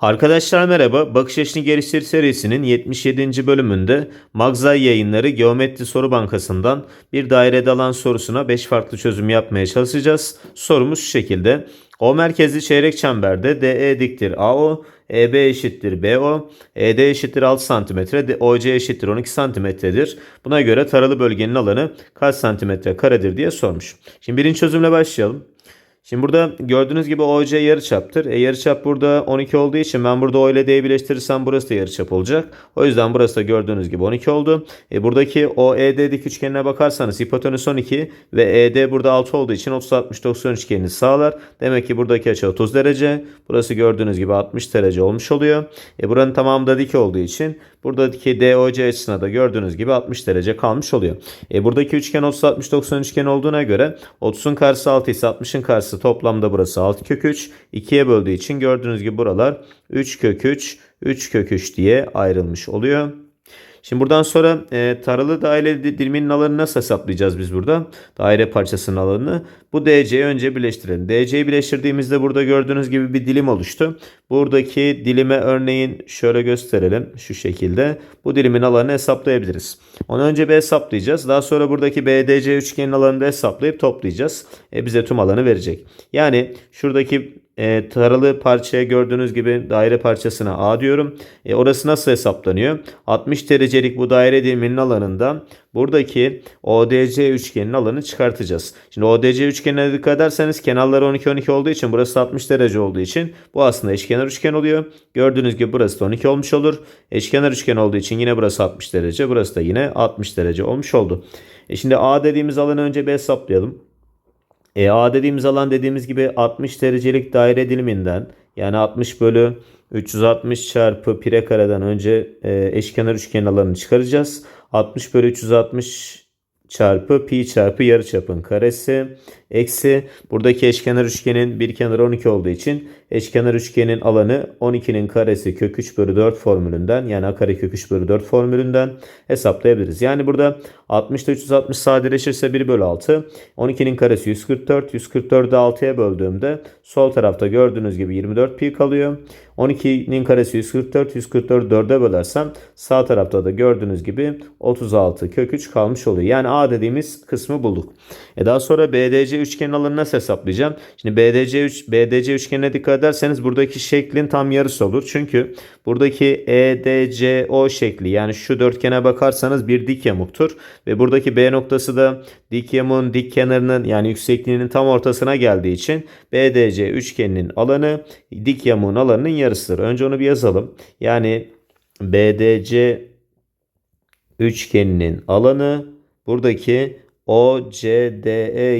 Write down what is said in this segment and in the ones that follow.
Arkadaşlar merhaba. Bakış Açını Geliştir serisinin 77. bölümünde Magzay Yayınları Geometri Soru Bankası'ndan bir dairede alan sorusuna 5 farklı çözüm yapmaya çalışacağız. Sorumuz şu şekilde. O merkezli çeyrek çemberde DE diktir AO, EB eşittir BO, ED eşittir 6 cm, OC eşittir 12 cm'dir. Buna göre taralı bölgenin alanı kaç santimetre karedir diye sormuş. Şimdi birinci çözümle başlayalım. Şimdi burada gördüğünüz gibi OC yarıçaptır. E yarıçap burada 12 olduğu için ben burada O ile D'yi birleştirirsem burası da yarıçap olacak. O yüzden burası da gördüğünüz gibi 12 oldu. E buradaki OED dik üçgenine bakarsanız hipotenüs 12 ve ED burada 6 olduğu için 30 60 90 üçgenini sağlar. Demek ki buradaki açı 30 derece. Burası gördüğünüz gibi 60 derece olmuş oluyor. E buranın tamamı da dik olduğu için buradaki DOC açısına da gördüğünüz gibi 60 derece kalmış oluyor. E buradaki üçgen 30 60 90 üçgen olduğuna göre 30'un karşısı 6 ise 60'ın karşısı toplamda burası 6 kök 3. 2'ye böldüğü için gördüğünüz gibi buralar 3 kök 3, 3 kök 3 diye ayrılmış oluyor. Şimdi buradan sonra e, taralı daire diliminin alanını nasıl hesaplayacağız biz burada? Daire parçasının alanını. Bu DC'yi önce birleştirelim. DC'yi birleştirdiğimizde burada gördüğünüz gibi bir dilim oluştu. Buradaki dilime örneğin şöyle gösterelim. Şu şekilde. Bu dilimin alanını hesaplayabiliriz. Onu önce bir hesaplayacağız. Daha sonra buradaki BDC üçgenin alanını da hesaplayıp toplayacağız. E, bize tüm alanı verecek. Yani şuradaki e, taralı parçaya gördüğünüz gibi daire parçasına A diyorum. E, orası nasıl hesaplanıyor? 60 derecelik bu daire diliminin alanından buradaki ODC üçgenin alanını çıkartacağız. Şimdi ODC üçgenine dikkat ederseniz kenarları 12-12 olduğu için burası 60 derece olduğu için bu aslında eşkenar üçgen oluyor. Gördüğünüz gibi burası da 12 olmuş olur. Eşkenar üçgen olduğu için yine burası 60 derece. Burası da yine 60 derece olmuş oldu. E şimdi A dediğimiz alanı önce bir hesaplayalım. E, A dediğimiz alan dediğimiz gibi 60 derecelik daire diliminden yani 60 bölü 360 çarpı pire kareden önce e, eşkenar üçgen alanını çıkaracağız. 60 bölü 360 çarpı pi çarpı yarıçapın karesi eksi buradaki eşkenar üçgenin bir kenarı 12 olduğu için eşkenar üçgenin alanı 12'nin karesi kök 3 bölü 4 formülünden yani a kare kök 3 bölü 4 formülünden hesaplayabiliriz. Yani burada 60 ile 360 sadeleşirse 1 bölü 6 12'nin karesi 144 144'ü 6'ya böldüğümde sol tarafta gördüğünüz gibi 24 pi kalıyor. 12'nin karesi 144 144'ü 4'e bölersem sağ tarafta da gördüğünüz gibi 36 kök 3 kalmış oluyor. Yani A dediğimiz kısmı bulduk. E daha sonra BDC üçgenin alanını nasıl hesaplayacağım? Şimdi BDC, 3, BDC üçgenine dikkat ederseniz buradaki şeklin tam yarısı olur. Çünkü buradaki EDCO şekli yani şu dörtgene bakarsanız bir dik yamuktur. Ve buradaki B noktası da dik yamuğun dik kenarının yani yüksekliğinin tam ortasına geldiği için BDC üçgeninin alanı dik yamuğun alanının yarısıdır. Önce onu bir yazalım. Yani BDC üçgeninin alanı buradaki OCDE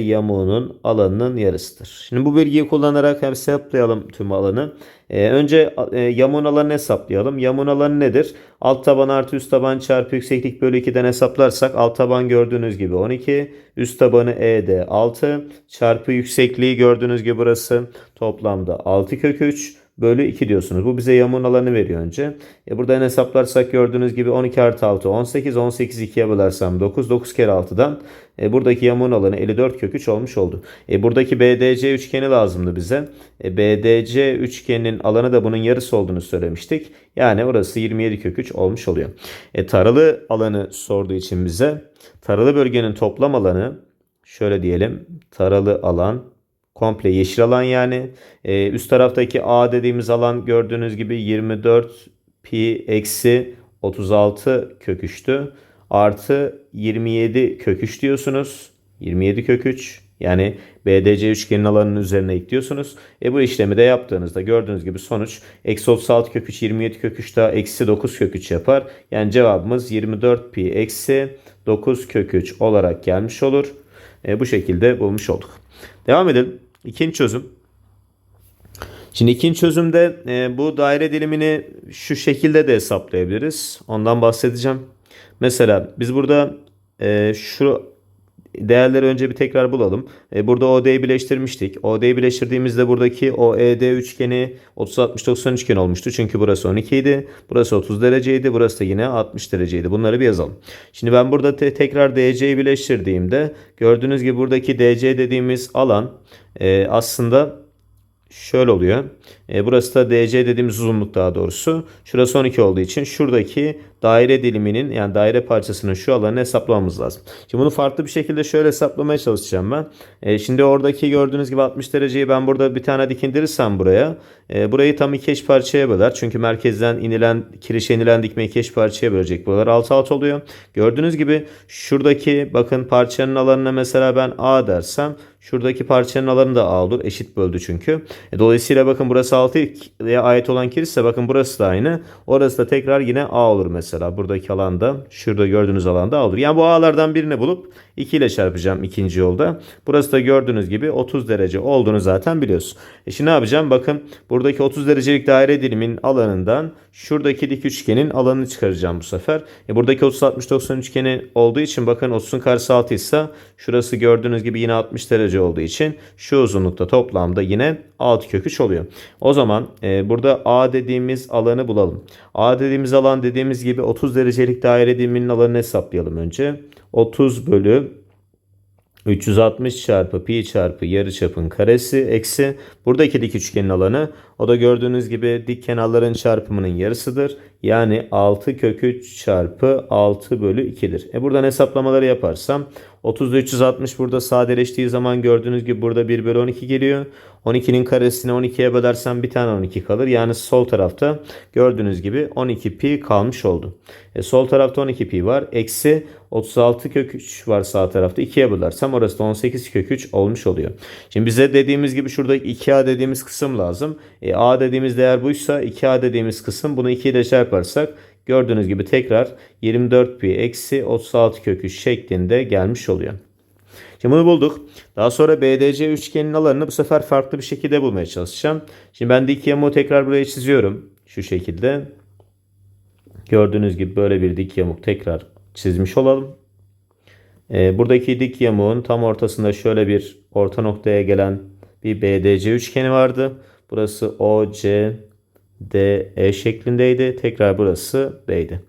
yamuğunun alanının yarısıdır. Şimdi bu bilgiyi kullanarak hesaplayalım tüm alanı. Ee, önce e, yamuğun alanını hesaplayalım. Yamuğun alanı nedir? Alt taban artı üst taban çarpı yükseklik bölü 2'den hesaplarsak alt taban gördüğünüz gibi 12. Üst tabanı ED 6 çarpı yüksekliği gördüğünüz gibi burası toplamda 6 kök 3 bölü 2 diyorsunuz. Bu bize yamuğun alanı veriyor önce. E buradan hesaplarsak gördüğünüz gibi 12 artı 6 18. 18 2'ye bölersem 9. 9 kere 6'dan e, buradaki yamuğun alanı 54 kök 3 olmuş oldu. E, buradaki BDC üçgeni lazımdı bize. E, BDC üçgeninin alanı da bunun yarısı olduğunu söylemiştik. Yani orası 27 kök 3 olmuş oluyor. E, taralı alanı sorduğu için bize taralı bölgenin toplam alanı şöyle diyelim. Taralı alan komple yeşil alan yani. Ee, üst taraftaki A dediğimiz alan gördüğünüz gibi 24 pi eksi 36 kök 3'tü. Artı 27 kök 3 diyorsunuz. 27 kök 3 yani BDC üçgenin alanının üzerine ekliyorsunuz. E bu işlemi de yaptığınızda gördüğünüz gibi sonuç eksi 36 kök 3 27 kök 3 daha eksi 9 kök 3 yapar. Yani cevabımız 24 pi eksi 9 kök 3 olarak gelmiş olur. E, bu şekilde bulmuş olduk. Devam edelim. İkinci çözüm. Şimdi ikinci çözümde e, bu daire dilimini şu şekilde de hesaplayabiliriz. Ondan bahsedeceğim. Mesela biz burada e, şu değerleri önce bir tekrar bulalım. E, burada OD'yi birleştirmiştik. OD'yi birleştirdiğimizde buradaki OED üçgeni 30-60-90 üçgen olmuştu. Çünkü burası 12 idi. Burası 30 dereceydi. Burası da yine 60 dereceydi. Bunları bir yazalım. Şimdi ben burada te- tekrar DC'yi birleştirdiğimde gördüğünüz gibi buradaki DC dediğimiz alan e, aslında şöyle oluyor. E, burası da DC dediğimiz uzunluk daha doğrusu. Şurası 12 olduğu için şuradaki daire diliminin yani daire parçasının şu alanını hesaplamamız lazım. Şimdi bunu farklı bir şekilde şöyle hesaplamaya çalışacağım ben. E, şimdi oradaki gördüğünüz gibi 60 dereceyi ben burada bir tane dik indirirsem buraya. E, burayı tam iki eş parçaya böler. Çünkü merkezden inilen kirişe inilen dikme iki eş parçaya bölecek. Buralar alt alt oluyor. Gördüğünüz gibi şuradaki bakın parçanın alanına mesela ben A dersem Şuradaki parçanın alanı da A olur. Eşit böldü çünkü. E, dolayısıyla bakın burası 6'ya ait olan kirişse bakın burası da aynı. Orası da tekrar yine A olur mesela. Buradaki alanda şurada gördüğünüz alanda A. Yani bu A'lardan birini bulup 2 ile çarpacağım ikinci yolda. Burası da gördüğünüz gibi 30 derece olduğunu zaten biliyorsun. E şimdi ne yapacağım? Bakın buradaki 30 derecelik daire dilimin alanından şuradaki dik üçgenin alanını çıkaracağım bu sefer. E buradaki 30 60 90 üçgeni olduğu için bakın 30'un karşısı 6 ise şurası gördüğünüz gibi yine 60 derece olduğu için şu uzunlukta toplamda yine 6 kök 3 oluyor. O zaman e, burada A dediğimiz alanı bulalım. A dediğimiz alan dediğimiz gibi 30 derecelik daire diliminin alanını hesaplayalım önce. 30 bölü 360 çarpı pi çarpı yarıçapın karesi eksi buradaki dik üçgenin alanı o da gördüğünüz gibi dik kenarların çarpımının yarısıdır. Yani 6 kök 3 çarpı 6 bölü 2'dir. E buradan hesaplamaları yaparsam 30'da 360 burada sadeleştiği zaman gördüğünüz gibi burada 1 bölü 12 geliyor. 12'nin karesini 12'ye bölersem bir tane 12 kalır. Yani sol tarafta gördüğünüz gibi 12 pi kalmış oldu. E sol tarafta 12 pi var. Eksi 36 kök 3 var sağ tarafta. 2'ye bölersem orası da 18 kök 3 olmuş oluyor. Şimdi bize dediğimiz gibi şurada 2a dediğimiz kısım lazım. E, a dediğimiz değer buysa 2a dediğimiz kısım bunu 2 ile çarparsak gördüğünüz gibi tekrar 24 pi eksi 36 kök 3 şeklinde gelmiş oluyor. Şimdi bunu bulduk. Daha sonra BDC üçgenin alanını bu sefer farklı bir şekilde bulmaya çalışacağım. Şimdi ben dik yamuğu tekrar buraya çiziyorum. Şu şekilde. Gördüğünüz gibi böyle bir dik yamuk tekrar çizmiş olalım. Ee, buradaki dik yamuğun tam ortasında şöyle bir orta noktaya gelen bir BDC üçgeni vardı. Burası OC, D, E şeklindeydi. Tekrar burası B'ydi.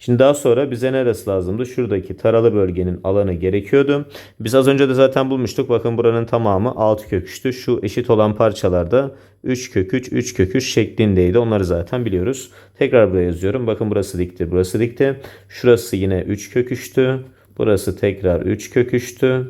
Şimdi daha sonra bize neresi lazımdı? Şuradaki taralı bölgenin alanı gerekiyordu. Biz az önce de zaten bulmuştuk. Bakın buranın tamamı 6 kök 3'tü. Şu eşit olan parçalarda 3 kök 3, 3 kök 3 şeklindeydi. Onları zaten biliyoruz. Tekrar buraya yazıyorum. Bakın burası dikti, burası dikti. Şurası yine 3 kök 3'tü. Burası tekrar 3 kök 3'tü.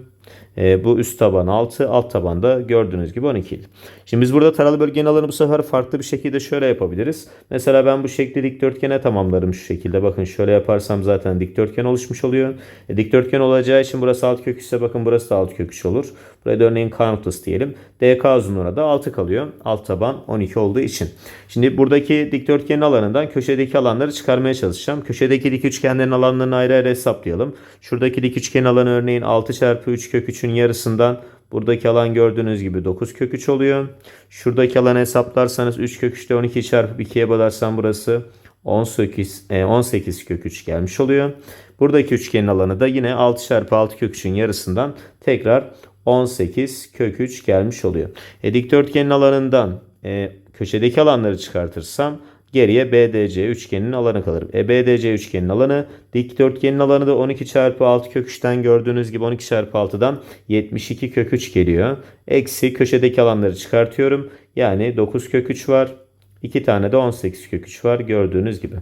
E, bu üst taban 6, alt taban da gördüğünüz gibi 12 idi. Şimdi biz burada taralı bölgenin alanı bu sefer farklı bir şekilde şöyle yapabiliriz. Mesela ben bu şekli dikdörtgene tamamlarım şu şekilde. Bakın şöyle yaparsam zaten dikdörtgen oluşmuş oluyor. E, dikdörtgen olacağı için burası alt kök 3 ise bakın burası da alt kök 3 olur. Buraya da örneğin K noktası diyelim. DK uzunluğuna da 6 kalıyor. Alt taban 12 olduğu için. Şimdi buradaki dikdörtgenin alanından köşedeki alanları çıkarmaya çalışacağım. Köşedeki dik üçgenlerin alanlarını ayrı ayrı hesaplayalım. Şuradaki dik üçgen alanı örneğin 6 çarpı 3 kök 3'ün yarısından Buradaki alan gördüğünüz gibi 9 kök 3 oluyor. Şuradaki alanı hesaplarsanız 3 kök 3'te 12 çarpı 2'ye bölersem burası 18, 18 kök 3 gelmiş oluyor. Buradaki üçgenin alanı da yine 6 çarpı 6 kök 3'ün yarısından tekrar 18 kök 3 gelmiş oluyor. E, dikdörtgenin alanından e, köşedeki alanları çıkartırsam Geriye BDC üçgeninin alanı kalır. E BDC üçgeninin alanı dikdörtgenin alanı da 12 çarpı 6 kök 3'ten gördüğünüz gibi 12 çarpı 6'dan 72 kök 3 geliyor. Eksi köşedeki alanları çıkartıyorum. Yani 9 kök 3 var. 2 tane de 18 kök 3 var gördüğünüz gibi.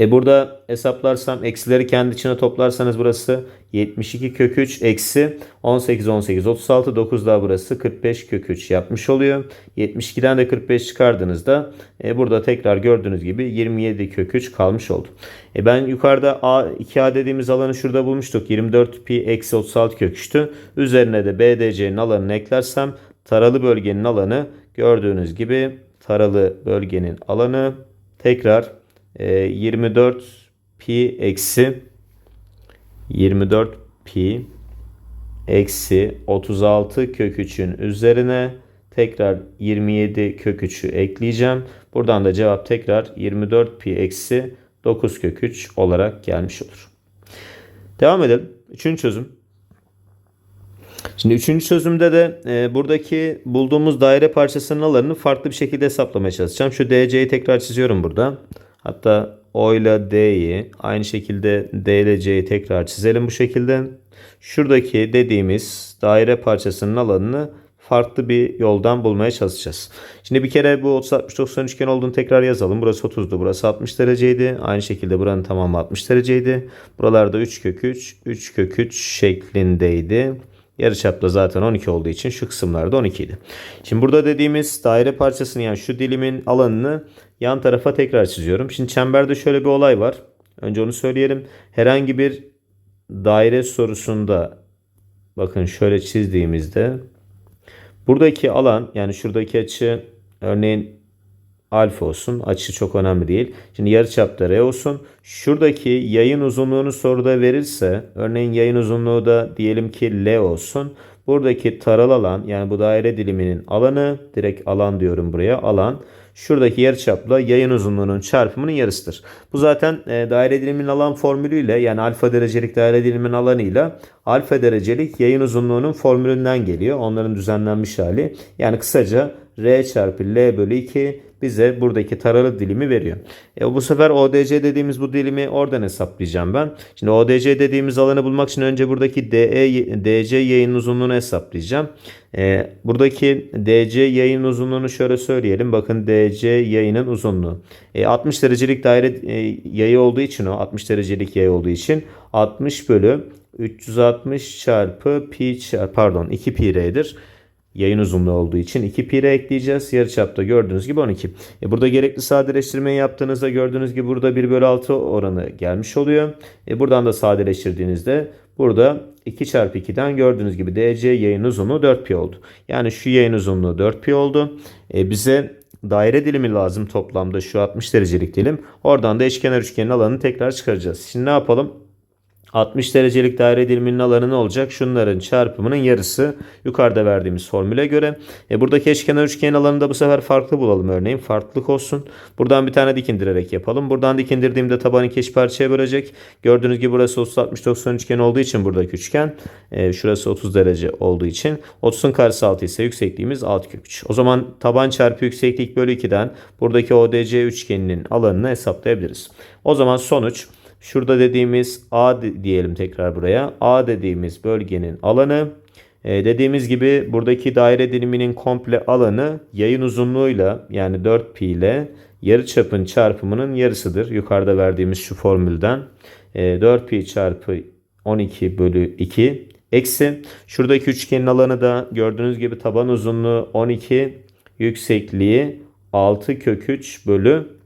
E burada hesaplarsam eksileri kendi içine toplarsanız burası 72 kök 3 eksi 18 18 36 9 daha burası 45 kök 3 yapmış oluyor. 72'den de 45 çıkardığınızda e, burada tekrar gördüğünüz gibi 27 kök 3 kalmış oldu. E ben yukarıda A 2A dediğimiz alanı şurada bulmuştuk. 24 pi eksi 36 kök 3'tü. Üzerine de BDC'nin alanını eklersem taralı bölgenin alanı gördüğünüz gibi taralı bölgenin alanı tekrar 24 e, pi eksi 24 pi eksi 36 kök 3'ün üzerine tekrar 27 kök 3'ü ekleyeceğim. Buradan da cevap tekrar 24 pi eksi 9 kök 3 olarak gelmiş olur. Devam edelim. Üçüncü çözüm. Şimdi üçüncü çözümde de e, buradaki bulduğumuz daire parçasının alanını farklı bir şekilde hesaplamaya çalışacağım. Şu DC'yi tekrar çiziyorum burada. Hatta O ile D'yi aynı şekilde D ile C'yi tekrar çizelim bu şekilde. Şuradaki dediğimiz daire parçasının alanını farklı bir yoldan bulmaya çalışacağız. Şimdi bir kere bu 30 60 90 üçgen olduğunu tekrar yazalım. Burası 30'du. Burası 60 dereceydi. Aynı şekilde buranın tamamı 60 dereceydi. Buralarda 3 kök 3, 3 kök 3 şeklindeydi. Yarıçapta zaten 12 olduğu için şu kısımlarda 12 idi. Şimdi burada dediğimiz daire parçasını yani şu dilimin alanını yan tarafa tekrar çiziyorum. Şimdi çemberde şöyle bir olay var. Önce onu söyleyelim. Herhangi bir daire sorusunda bakın şöyle çizdiğimizde buradaki alan yani şuradaki açı örneğin alfa olsun. Açı çok önemli değil. Şimdi yarıçapta R olsun. Şuradaki yayın uzunluğunu soruda verirse örneğin yayın uzunluğu da diyelim ki L olsun. Buradaki taral alan yani bu daire diliminin alanı direkt alan diyorum buraya alan. Şuradaki yarıçapla yayın uzunluğunun çarpımının yarısıdır. Bu zaten e, daire diliminin alan formülüyle yani alfa derecelik daire diliminin alanıyla alfa derecelik yayın uzunluğunun formülünden geliyor. Onların düzenlenmiş hali. Yani kısaca R çarpı L bölü 2 bize buradaki taralı dilimi veriyor. E, bu sefer ODC dediğimiz bu dilimi oradan hesaplayacağım ben. Şimdi ODC dediğimiz alanı bulmak için önce buradaki DE, DC yayın uzunluğunu hesaplayacağım. E, buradaki DC yayın uzunluğunu şöyle söyleyelim. Bakın DC yayının uzunluğu. E, 60 derecelik daire e, yayı olduğu için o 60 derecelik yay olduğu için 60 bölü 360 çarpı pi çarpı pardon 2 pi r'dir yayın uzunluğu olduğu için 2 pi r ekleyeceğiz. Yarıçapta gördüğünüz gibi 12. E burada gerekli sadeleştirmeyi yaptığınızda gördüğünüz gibi burada 1 bölü 6 oranı gelmiş oluyor. E buradan da sadeleştirdiğinizde burada 2 çarpı 2'den gördüğünüz gibi DC yayın uzunluğu 4 pi oldu. Yani şu yayın uzunluğu 4 pi oldu. E bize daire dilimi lazım toplamda şu 60 derecelik dilim. Oradan da eşkenar üçgenin alanını tekrar çıkaracağız. Şimdi ne yapalım? 60 derecelik daire diliminin alanı ne olacak? Şunların çarpımının yarısı yukarıda verdiğimiz formüle göre. E buradaki eşkenar üçgenin alanını da bu sefer farklı bulalım örneğin. Farklılık olsun. Buradan bir tane dikindirerek yapalım. Buradan dikindirdiğimde tabanı iki eş parçaya bölecek. Gördüğünüz gibi burası 30 60 90 üçgen olduğu için buradaki üçgen. E, şurası 30 derece olduğu için 30'un karşısı 6 ise yüksekliğimiz 6 kök 3. O zaman taban çarpı yükseklik bölü 2'den buradaki ODC üçgeninin alanını hesaplayabiliriz. O zaman sonuç Şurada dediğimiz A diyelim tekrar buraya. A dediğimiz bölgenin alanı e, dediğimiz gibi buradaki daire diliminin komple alanı yayın uzunluğuyla yani 4 pi ile yarıçapın çarpımının yarısıdır. Yukarıda verdiğimiz şu formülden e, 4 pi çarpı 12 bölü 2 eksi şuradaki üçgenin alanı da gördüğünüz gibi taban uzunluğu 12 yüksekliği 6 kök 3 bölü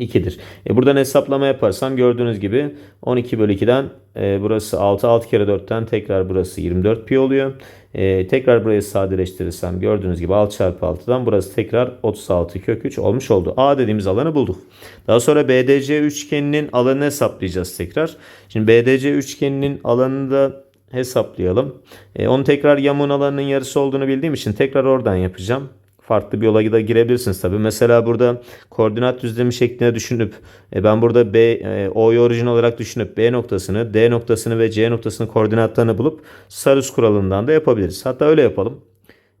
2'dir. E buradan hesaplama yaparsam gördüğünüz gibi 12 bölü 2'den e, burası 6. 6 kere 4'ten tekrar burası 24 pi oluyor. E, tekrar burayı sadeleştirirsem gördüğünüz gibi 6 çarpı 6'dan burası tekrar 36 kök 3 olmuş oldu. A dediğimiz alanı bulduk. Daha sonra BDC üçgeninin alanını hesaplayacağız tekrar. Şimdi BDC üçgeninin alanını da hesaplayalım. E, onu tekrar yamuğun alanının yarısı olduğunu bildiğim için tekrar oradan yapacağım farklı bir yola da girebilirsiniz tabi. Mesela burada koordinat düzlemi şeklinde düşünüp e, ben burada B e, O'yu orijin olarak düşünüp B noktasını, D noktasını ve C noktasını koordinatlarını bulup Sarus kuralından da yapabiliriz. Hatta öyle yapalım.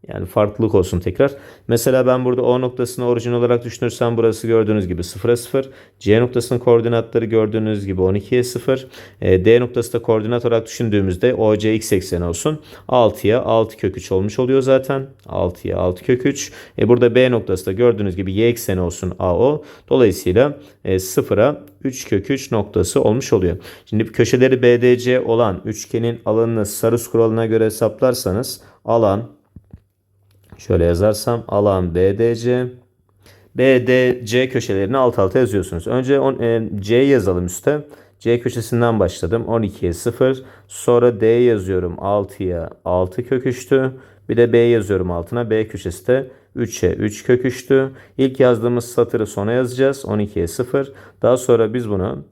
Yani farklılık olsun tekrar. Mesela ben burada O noktasını orijin olarak düşünürsem burası gördüğünüz gibi 0'a 0. C noktasının koordinatları gördüğünüz gibi 12'ye 0. E, D noktası da koordinat olarak düşündüğümüzde OC x ekseni olsun. 6'ya 6 kök 3 olmuş oluyor zaten. 6'ya 6 kök 3. E, burada B noktası da gördüğünüz gibi y ekseni olsun AO. Dolayısıyla e, 0'a 3 kök 3 noktası olmuş oluyor. Şimdi köşeleri BDC olan üçgenin alanını Sarus kuralına göre hesaplarsanız alan Şöyle yazarsam alan BDC. BDC köşelerini alt alta yazıyorsunuz. Önce on, e, C yazalım üstte. C köşesinden başladım. 12'ye 0. Sonra D yazıyorum 6'ya 6 kök 3'tü. Bir de B yazıyorum altına. B köşesi de 3'e 3 kök 3'tü. İlk yazdığımız satırı sona yazacağız. 12'ye 0. Daha sonra biz bunu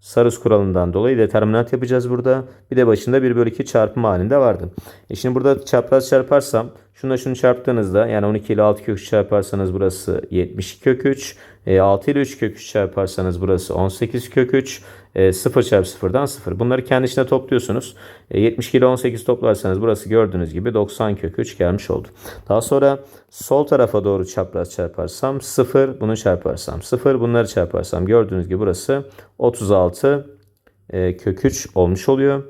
Sarus kuralından dolayı determinant yapacağız burada. Bir de başında 1 bölü 2 çarpım halinde vardı. E şimdi burada çapraz çarparsam şununla şunu çarptığınızda yani 12 ile 6 kök 3 çarparsanız burası 72 kök 3. E, 6 ile 3 kök 3 çarparsanız burası 18 kök 3. E, 0 çarpı 0'dan 0. Bunları kendi içine topluyorsunuz. E, 72 ile 18 toplarsanız burası gördüğünüz gibi 90 kök 3 gelmiş oldu. Daha sonra sol tarafa doğru çapraz çarparsam 0 bunu çarparsam 0 bunları çarparsam gördüğünüz gibi burası 36 e, kök 3 olmuş oluyor.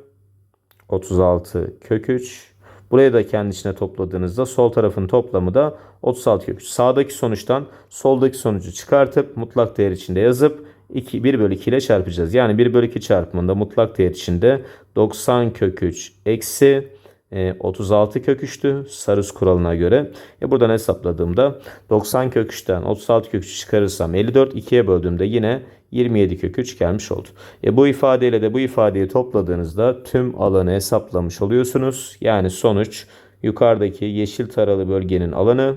36 kök 3 Buraya da kendi içine topladığınızda sol tarafın toplamı da 36 kök 3. Sağdaki sonuçtan soldaki sonucu çıkartıp mutlak değer içinde yazıp 2, 1 bölü 2 ile çarpacağız. Yani 1 bölü 2 çarpımında mutlak değer içinde 90 kök 3 eksi 36 kök 3'tü Sarız kuralına göre. E buradan hesapladığımda 90 kök 3'ten 36 kök 3 çıkarırsam 54 2'ye böldüğümde yine 27 kök 3 gelmiş oldu. E bu ifadeyle de bu ifadeyi topladığınızda tüm alanı hesaplamış oluyorsunuz. Yani sonuç yukarıdaki yeşil taralı bölgenin alanı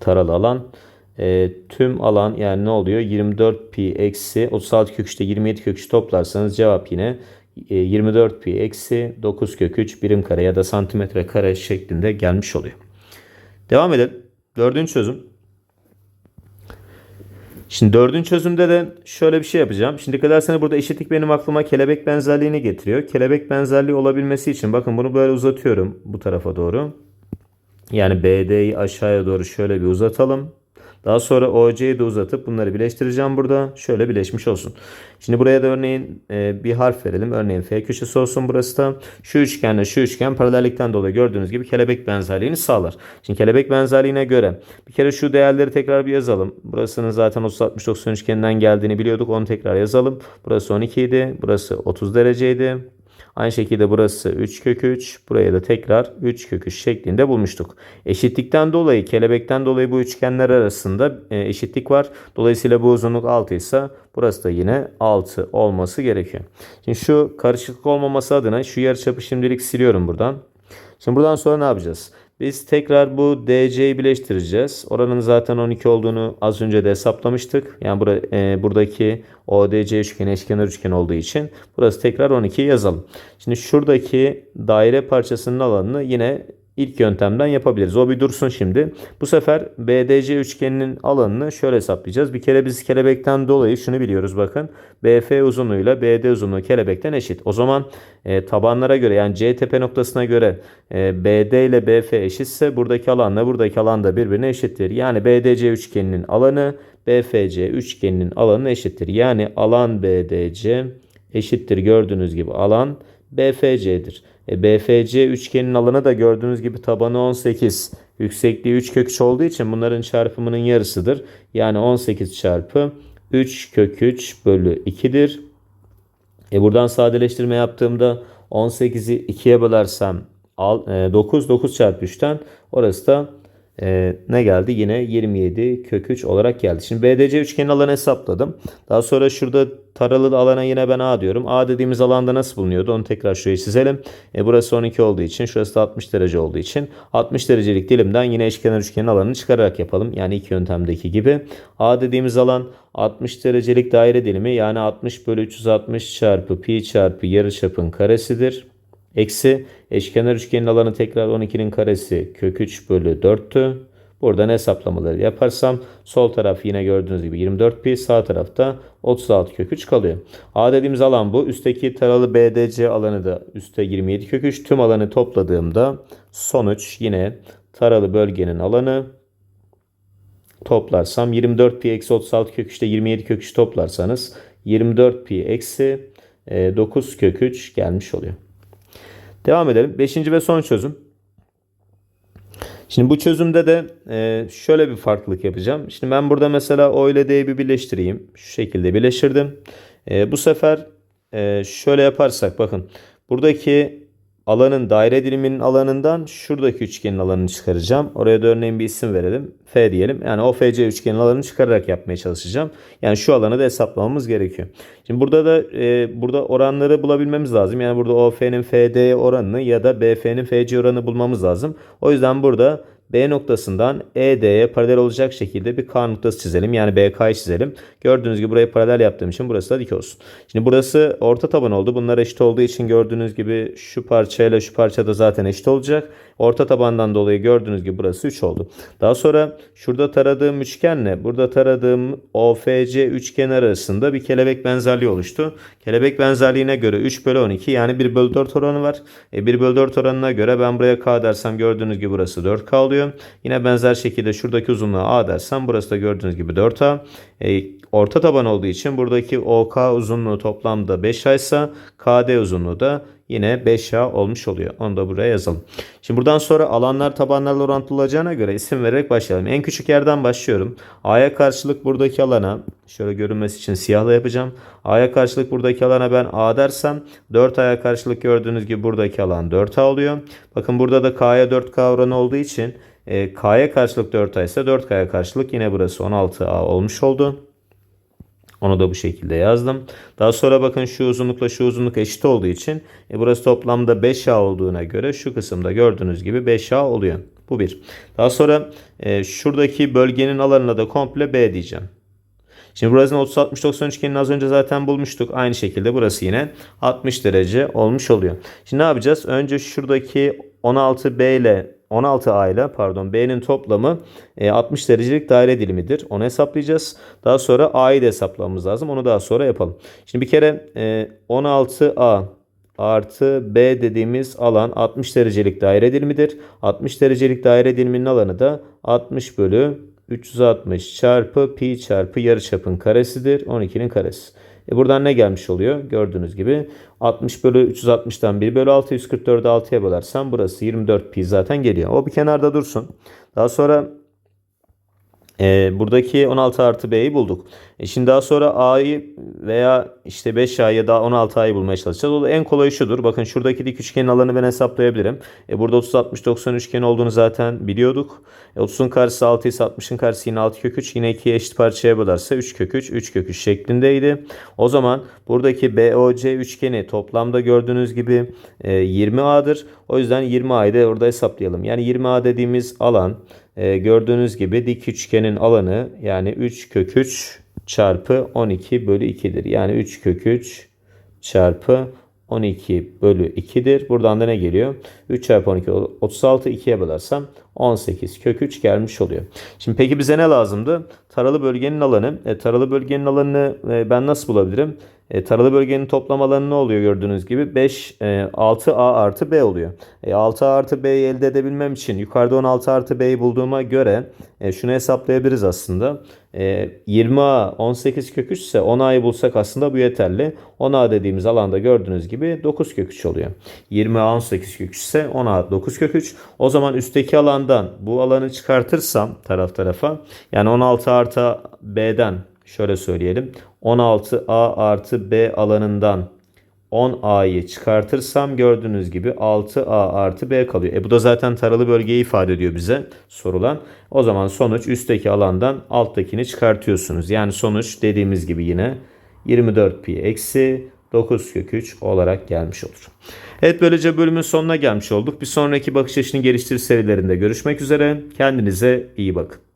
taralı alan e, tüm alan yani ne oluyor? 24 pi eksi 36 kök 3'te 27 kök 3 toplarsanız cevap yine e, 24 pi eksi 9 kök 3 birim kare ya da santimetre kare şeklinde gelmiş oluyor. Devam edelim. Dördüncü çözüm. Şimdi dördüncü çözümde de şöyle bir şey yapacağım. Şimdi ederseniz burada eşitlik benim aklıma kelebek benzerliğini getiriyor. Kelebek benzerliği olabilmesi için bakın bunu böyle uzatıyorum bu tarafa doğru. Yani BD'yi aşağıya doğru şöyle bir uzatalım. Daha sonra OC'yi de uzatıp bunları birleştireceğim burada. Şöyle birleşmiş olsun. Şimdi buraya da örneğin e, bir harf verelim. Örneğin F köşesi olsun burası da. Şu üçgenle şu üçgen paralellikten dolayı gördüğünüz gibi kelebek benzerliğini sağlar. Şimdi kelebek benzerliğine göre bir kere şu değerleri tekrar bir yazalım. Burasının zaten 30-60-90 üçgeninden geldiğini biliyorduk. Onu tekrar yazalım. Burası 12 idi. Burası 30 dereceydi. Aynı şekilde burası 3 kök 3. Buraya da tekrar 3 kök 3 şeklinde bulmuştuk. Eşitlikten dolayı kelebekten dolayı bu üçgenler arasında e, eşitlik var. Dolayısıyla bu uzunluk 6 ise burası da yine 6 olması gerekiyor. Şimdi şu karışıklık olmaması adına şu yarıçapı şimdilik siliyorum buradan. Şimdi buradan sonra ne yapacağız? Biz tekrar bu DC'yi birleştireceğiz. Oranın zaten 12 olduğunu az önce de hesaplamıştık. Yani bura, e, buradaki ODC üçgeni eşkenar üçgen olduğu için burası tekrar 12 yazalım. Şimdi şuradaki daire parçasının alanını yine ilk yöntemden yapabiliriz. O bir dursun şimdi. Bu sefer BDC üçgeninin alanını şöyle hesaplayacağız. Bir kere biz kelebekten dolayı şunu biliyoruz bakın. BF uzunluğuyla BD uzunluğu kelebekten eşit. O zaman e, tabanlara göre yani C tepe noktasına göre e, BD ile BF eşitse buradaki alanla buradaki alan da birbirine eşittir. Yani BDC üçgeninin alanı BFC üçgeninin alanı eşittir. Yani alan BDC eşittir gördüğünüz gibi alan BFC'dir. E, BFC üçgenin alanı da gördüğünüz gibi tabanı 18. Yüksekliği 3 kök 3 olduğu için bunların çarpımının yarısıdır. Yani 18 çarpı 3 kök 3 bölü 2'dir. E buradan sadeleştirme yaptığımda 18'i 2'ye bölersem 9, 9 çarpı 3'ten orası da e, ne geldi? Yine 27 kök 3 olarak geldi. Şimdi BDC üçgenin alanı hesapladım. Daha sonra şurada taralı alana yine ben A diyorum. A dediğimiz alanda nasıl bulunuyordu? Onu tekrar şuraya çizelim. E, burası 12 olduğu için, şurası da 60 derece olduğu için 60 derecelik dilimden yine eşkenar üçgenin alanını çıkararak yapalım. Yani iki yöntemdeki gibi. A dediğimiz alan 60 derecelik daire dilimi yani 60 bölü 360 çarpı pi çarpı yarıçapın karesidir. Eksi eşkenar üçgenin alanı tekrar 12'nin karesi kök 3 bölü 4'tü. Buradan hesaplamaları yaparsam sol taraf yine gördüğünüz gibi 24 pi sağ tarafta 36 kök 3 kalıyor. A dediğimiz alan bu. Üstteki taralı BDC alanı da üstte 27 kök 3. Tüm alanı topladığımda sonuç yine taralı bölgenin alanı toplarsam 24 pi eksi 36 kök 3'te 27 kök 3 toplarsanız 24 pi eksi 9 kök 3 gelmiş oluyor. Devam edelim. Beşinci ve son çözüm. Şimdi bu çözümde de e, şöyle bir farklılık yapacağım. Şimdi ben burada mesela O ile D'yi bir birleştireyim. Şu şekilde birleştirdim. E, bu sefer e, şöyle yaparsak bakın. Buradaki alanın daire diliminin alanından şuradaki üçgenin alanını çıkaracağım. Oraya da örneğin bir isim verelim. F diyelim. Yani OFC üçgenin alanını çıkararak yapmaya çalışacağım. Yani şu alanı da hesaplamamız gerekiyor. Şimdi burada da e, burada oranları bulabilmemiz lazım. Yani burada OF'nin FD oranını ya da BF'nin FC oranını bulmamız lazım. O yüzden burada B noktasından ED'ye paralel olacak şekilde bir K noktası çizelim. Yani BK'yı çizelim. Gördüğünüz gibi burayı paralel yaptığım için burası da dik olsun. Şimdi burası orta taban oldu. Bunlar eşit olduğu için gördüğünüz gibi şu parçayla şu parça da zaten eşit olacak. Orta tabandan dolayı gördüğünüz gibi burası 3 oldu. Daha sonra şurada taradığım üçgenle burada taradığım OFC üçgen arasında bir kelebek benzerliği oluştu. Kelebek benzerliğine göre 3 bölü 12 yani 1 bölü 4 oranı var. E 1 bölü 4 oranına göre ben buraya K dersem gördüğünüz gibi burası 4K oluyor. Yine benzer şekilde şuradaki uzunluğa A dersem burası da gördüğünüz gibi 4A. E, orta taban olduğu için buradaki OK uzunluğu toplamda 5A ise KD uzunluğu da yine 5A olmuş oluyor. Onu da buraya yazalım. Şimdi buradan sonra alanlar tabanlarla orantılı olacağına göre isim vererek başlayalım. En küçük yerden başlıyorum. A'ya karşılık buradaki alana şöyle görünmesi için siyahla yapacağım. A'ya karşılık buradaki alana ben A dersem 4A'ya karşılık gördüğünüz gibi buradaki alan 4A oluyor. Bakın burada da K'ya 4K oranı olduğu için e, K'ya karşılık 4A ise 4K'ya karşılık yine burası 16A olmuş oldu. Onu da bu şekilde yazdım. Daha sonra bakın şu uzunlukla şu uzunluk eşit olduğu için e, burası toplamda 5A olduğuna göre şu kısımda gördüğünüz gibi 5A oluyor. Bu bir. Daha sonra e, şuradaki bölgenin alanına da komple B diyeceğim. Şimdi burasının 30 60 90 üçgenini az önce zaten bulmuştuk. Aynı şekilde burası yine 60 derece olmuş oluyor. Şimdi ne yapacağız? Önce şuradaki 16B ile 16A ile pardon B'nin toplamı e, 60 derecelik daire dilimidir. Onu hesaplayacağız. Daha sonra A'yı da hesaplamamız lazım. Onu daha sonra yapalım. Şimdi bir kere e, 16A artı B dediğimiz alan 60 derecelik daire dilimidir. 60 derecelik daire diliminin alanı da 60 bölü 360 çarpı pi çarpı yarıçapın karesidir. 12'nin karesi. E buradan ne gelmiş oluyor? Gördüğünüz gibi 60 bölü 360'dan 1 bölü 6 144'ü 6'ya bölersem burası 24 pi zaten geliyor. O bir kenarda dursun. Daha sonra e, buradaki 16 artı B'yi bulduk. E şimdi daha sonra A'yı veya işte 5A ya da 16A'yı bulmaya çalışacağız. O da en kolayı şudur. Bakın şuradaki dik üçgenin alanı ben hesaplayabilirim. E burada 30 60 90 üçgen olduğunu zaten biliyorduk. E 30'un karşısı 6 ise 60'ın karşısı yine 6 kök 3. Yine 2 eşit parçaya bölerse 3 kök 3 3 kök 3 şeklindeydi. O zaman buradaki BOC üçgeni toplamda gördüğünüz gibi e, 20A'dır. O yüzden 20A'yı da orada hesaplayalım. Yani 20A dediğimiz alan e, gördüğünüz gibi dik üçgenin alanı yani 3 kök 3 çarpı 12 bölü 2'dir. Yani 3 kök 3 çarpı 12 bölü 2'dir. Buradan da ne geliyor? 3 çarpı 12 36 2'ye bölersem 18 kök 3 gelmiş oluyor. Şimdi peki bize ne lazımdı? Taralı bölgenin alanı. E, taralı bölgenin alanını e, ben nasıl bulabilirim? E, taralı bölgenin toplam alanı ne oluyor gördüğünüz gibi? 5, e, 6A artı B oluyor. E, 6A artı B'yi elde edebilmem için yukarıda 16 artı B'yi bulduğuma göre e, şunu hesaplayabiliriz aslında. E, 20A 18 kök 3 ise 10A'yı bulsak aslında bu yeterli. 10A dediğimiz alanda gördüğünüz gibi 9 kök 3 oluyor. 20A 18 kök 3 ise 10A 9 kök 3. O zaman üstteki alandan bu alanı çıkartırsam taraf tarafa yani 16 artı B'den şöyle söyleyelim. 16A artı B alanından 10A'yı çıkartırsam gördüğünüz gibi 6A artı B kalıyor. E bu da zaten taralı bölgeyi ifade ediyor bize sorulan. O zaman sonuç üstteki alandan alttakini çıkartıyorsunuz. Yani sonuç dediğimiz gibi yine 24 pi eksi 9 kök 3 olarak gelmiş olur. Evet böylece bölümün sonuna gelmiş olduk. Bir sonraki bakış açını geliştir serilerinde görüşmek üzere. Kendinize iyi bakın.